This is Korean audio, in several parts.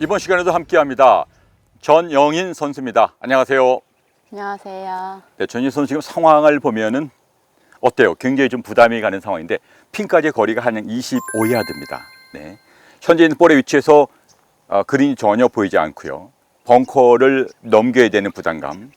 이번 시간에도 함께합니다. 전영인 선수입니다. 안녕하세요. 안녕하세요. 네, 전영인 선수 지금 상황을 보면은 어때요? 굉장히 좀 부담이 가는 상황인데 핀까지 거리가 한 25야드입니다. 네. 현재 있는 볼의 위치에서 어, 그린이 전혀 보이지 않고요. 벙커를 넘겨야 되는 부담감.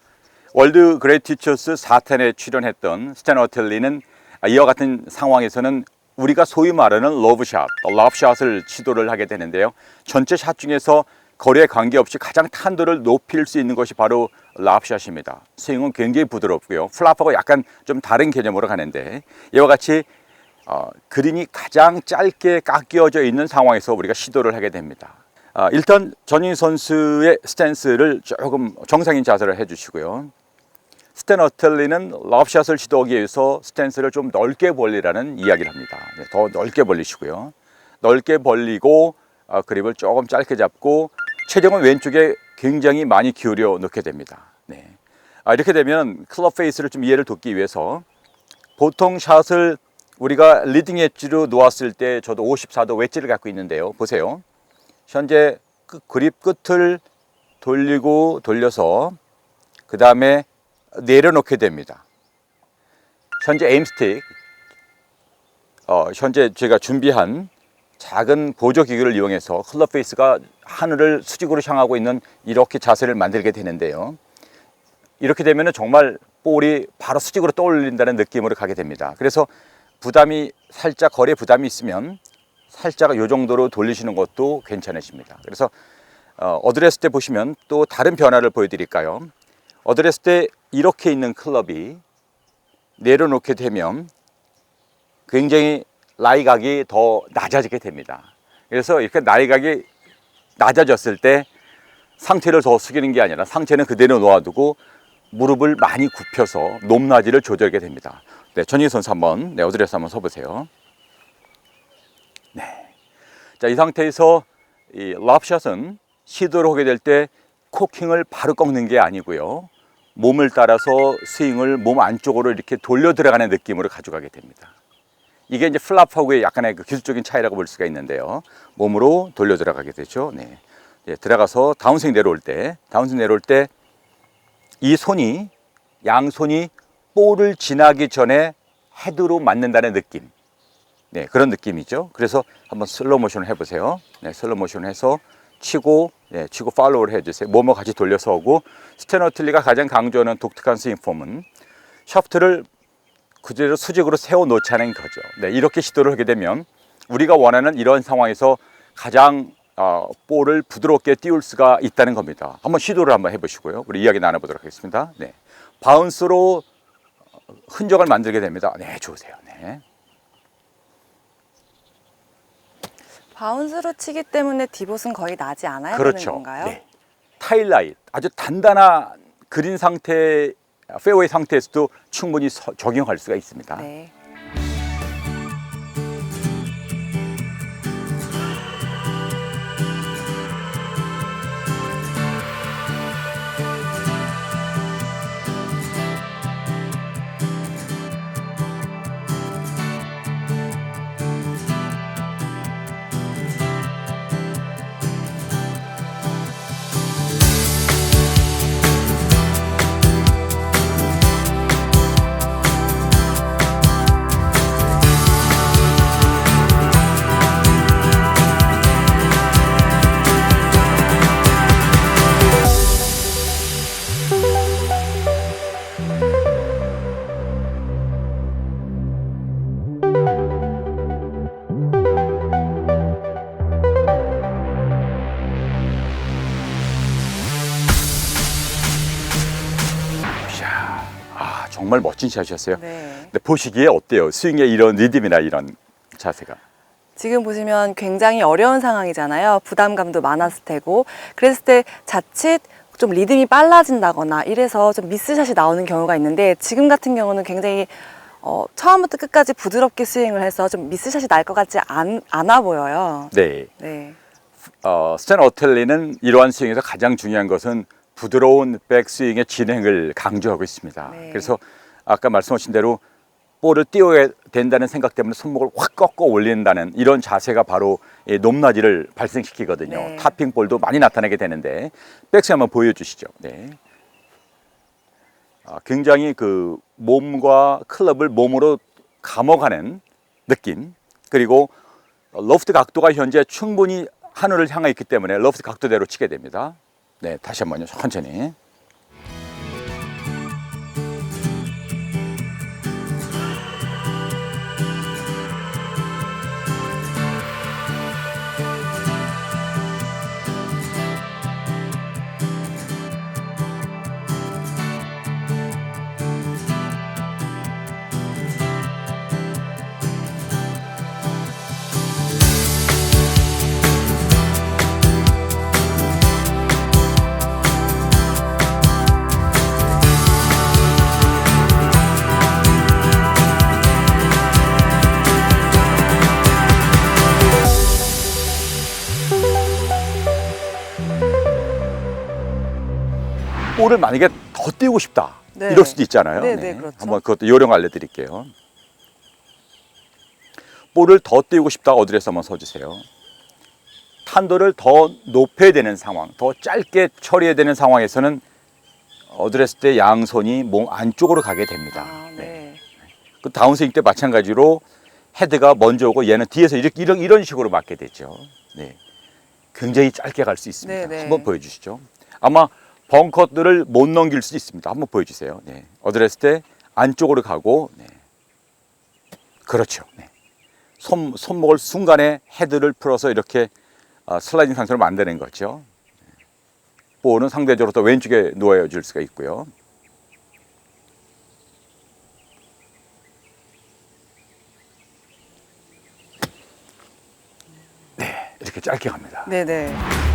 월드 그레이티처스 4텐에 출연했던 스탠 어텔리는 이와 같은 상황에서는 우리가 소위 말하는 러브샷, 러브샷을 시도를 하게 되는데요. 전체 샷 중에서 거리에 관계없이 가장 탄도를 높일 수 있는 것이 바로 랍샷입니다. 스윙은 굉장히 부드럽고요. 플랍하고 약간 좀 다른 개념으로 가는데 이와 같이 어, 그린이 가장 짧게 깎여져 있는 상황에서 우리가 시도를 하게 됩니다. 아, 일단 전인 선수의 스탠스를 조금 정상인 자세를 해주시고요. 스탠 어텔리는 럽샷을 시도하기 위해서 스탠스를 좀 넓게 벌리라는 이야기를 합니다. 네, 더 넓게 벌리시고요. 넓게 벌리고 아, 그립을 조금 짧게 잡고 체중은 왼쪽에 굉장히 많이 기울여 놓게 됩니다. 네. 아, 이렇게 되면 클럽 페이스를 좀 이해를 돕기 위해서 보통 샷을 우리가 리딩 엣지로 놓았을 때 저도 54도 웨지를 갖고 있는데요. 보세요. 현재 그 그립 끝을 돌리고 돌려서 그 다음에 내려놓게 됩니다. 현재 에임스틱, 어, 현재 제가 준비한 작은 보조 기구를 이용해서 클럽 페이스가 하늘을 수직으로 향하고 있는 이렇게 자세를 만들게 되는데요. 이렇게 되면 정말 볼이 바로 수직으로 떠올린다는 느낌으로 가게 됩니다. 그래서 부담이 살짝 거리에 부담이 있으면 살짝 이 정도로 돌리시는 것도 괜찮으십니다. 그래서 어, 어드레스 때 보시면 또 다른 변화를 보여드릴까요? 어드레스 때 이렇게 있는 클럽이 내려놓게 되면 굉장히 라이각이 더 낮아지게 됩니다. 그래서 이렇게 라이각이 낮아졌을 때 상체를 더 숙이는 게 아니라 상체는 그대로 놓아두고 무릎을 많이 굽혀서 높낮이를 조절하게 됩니다. 네, 전희 선수 한번 네, 어드레스 한번 서보세요. 네. 자, 이 상태에서 이 랍샷은 시도를 하게 될 때 코킹을 바로 꺾는 게 아니고요. 몸을 따라서 스윙을 몸 안쪽으로 이렇게 돌려 들어가는 느낌으로 가져가게 됩니다. 이게 이제 플랍하고의 약간의 그 기술적인 차이라고 볼 수가 있는데요. 몸으로 돌려 들어가게 되죠. 네. 네, 들어가서 다운스윙 내려올 때, 다운스윙 내려올 때 이 손이 양손이 볼을 지나기 전에 헤드로 맞는다는 느낌. 네, 그런 느낌이죠. 그래서 한번 슬로우 모션을 해 보세요. 네, 슬로우 모션 해서 치고, 네, 치고 팔로우를 해주세요. 몸을 같이 돌려서 오고, 스테너틀리가 가장 강조하는 독특한 스윙 폼은 샤프트를 그대로 수직으로 세워 놓자는 거죠. 네, 이렇게 시도를 하게 되면 우리가 원하는 이런 상황에서 가장 어, 볼을 부드럽게 띄울 수가 있다는 겁니다. 한번 시도를 한번 해보시고요. 우리 이야기 나눠보도록 하겠습니다. 네, 바운스로 흔적을 만들게 됩니다. 네, 좋으세요. 네. 바운스로 치기 때문에 디봇은 거의 나지 않아야 그렇죠. 되는 건가요? 네. 타일라이트 아주 단단한 그린 상태 페어웨이 상태에서도 충분히 서- 적용할 수가 있습니다. 네. 정말 멋진 샷이었어요. 네. 근데 보시기에 어때요? 스윙의 이런 리듬이나 이런 자세가. 지금 보시면 굉장히 어려운 상황이잖아요. 부담감도 많았을 테고. 그랬을 때 자칫 좀 리듬이 빨라진다거나 이래서 좀 미스샷이 나오는 경우가 있는데 지금 같은 경우는 굉장히 어, 처음부터 끝까지 부드럽게 스윙을 해서 좀 미스샷이 날 것 같지 않, 않아 보여요. 네. 네. 어, 스탠 어텔리는 이러한 스윙에서 가장 중요한 것은 부드러운 백스윙의 진행을 강조하고 있습니다. 네. 그래서 아까 말씀하신 대로 볼을 띄워야 된다는 생각 때문에 손목을 확 꺾어 올린다는 이런 자세가 바로 이 예, 높낮이를 발생시키거든요. 네. 타핑 볼도 많이 나타나게 되는데 백스윙 한번 보여주시죠. 네. 아, 굉장히 그 몸과 클럽을 몸으로 감어가는 느낌 그리고 러프트 각도가 현재 충분히 하늘을 향해 있기 때문에 러프트 각도대로 치게 됩니다. 네, 다시 한번요. 천천히. 볼을 만약에 더 띄우고 싶다. 네. 이럴 수도 있잖아요. 네, 네, 그렇죠. 한번 그것도 요령 알려드릴게요. 볼을 더 띄우고 싶다. 어드레스 한번 서주세요. 탄도를 더 높여야 되는 상황, 더 짧게 처리해야 되는 상황에서는 어드레스 때 양손이 몸 안쪽으로 가게 됩니다. 아, 네. 그 다운스윙 때 마찬가지로 헤드가 먼저 오고 얘는 뒤에서 이렇게 이런, 이런 식으로 맞게 되죠. 네. 굉장히 짧게 갈 수 있습니다. 네, 네. 한번 보여주시죠. 아마 벙커들을 못 넘길 수 있습니다. 한번 보여주세요. 네. 어드레스 때 안쪽으로 가고, 네. 그렇죠. 네. 손, 손목을 순간에 헤드를 풀어서 이렇게 아, 슬라이딩 상태로 만드는 거죠. 볼은 상대적으로 더 왼쪽에 놓아줄 수가 있고요. 이렇게 짧게 갑니다. 네네.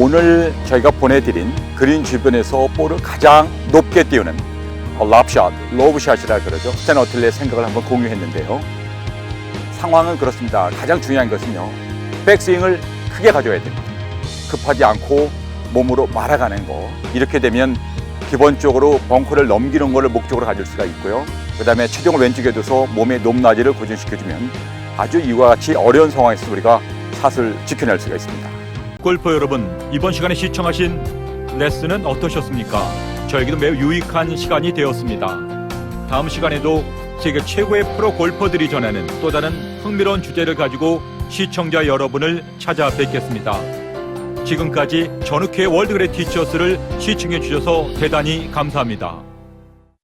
오늘 저희가 보내드린 그린 주변에서 볼을 가장 높게 띄우는 어, 랍샷, 로브샷이라 그러죠. 스탠 어틀리의 생각을 한번 공유했는데요. 상황은 그렇습니다. 가장 중요한 것은요. 백스윙을 크게 가져야 됩니다. 급하지 않고 몸으로 말아가는 거. 이렇게 되면 기본적으로 벙커를 넘기는 것을 목적으로 가질 수가 있고요. 그 다음에 체중을 왼쪽에 둬서 몸의 높낮이를 고정시켜주면 아주 이와 같이 어려운 상황에서 우리가 샷을 지켜낼 수가 있습니다. 골퍼 여러분, 이번 시간에 시청하신 레슨은 어떠셨습니까? 저에게도 매우 유익한 시간이 되었습니다. 다음 시간에도 세계 최고의 프로 골퍼들이 전하는 또 다른 흥미로운 주제를 가지고 시청자 여러분을 찾아뵙겠습니다. 지금까지 전욱회 월드그레 티처스를 시청해 주셔서 대단히 감사합니다.